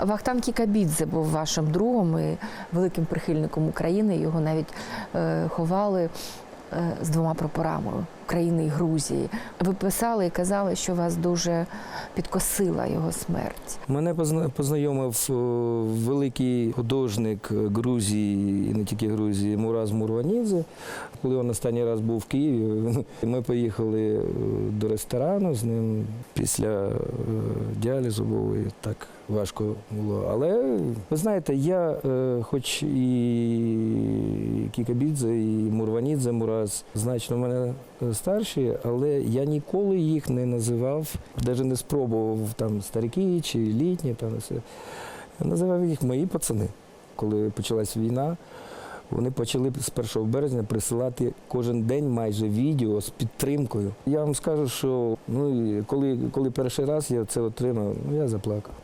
Вахтан Кікабідзе був вашим другом і великим прихильником України. Його навіть е, ховали з двома прапорами України і Грузії. Ви писали і казали, що вас дуже підкосила його смерть. Мене позна- познайомив е, великий художник Грузії, і не тільки Грузії, Мураз Мурванідзе. Коли він останній раз був в Києві, ми поїхали е, до ресторану з ним після е, діалізу, бо так важко було. Але ви знаєте, я, е, хоч і Кікабідзе, і Мурванідзе, Мураз значно мене е, старші, але я ніколи їх не називав, навіть не спробував там старики чи літні. Там, все. Я називав їх мої пацани. Коли почалась війна, вони почали з 1 березня присилати кожен день майже відео з підтримкою. Я вам скажу, що ну, коли, коли перший раз я це отримав, ну, я заплакав.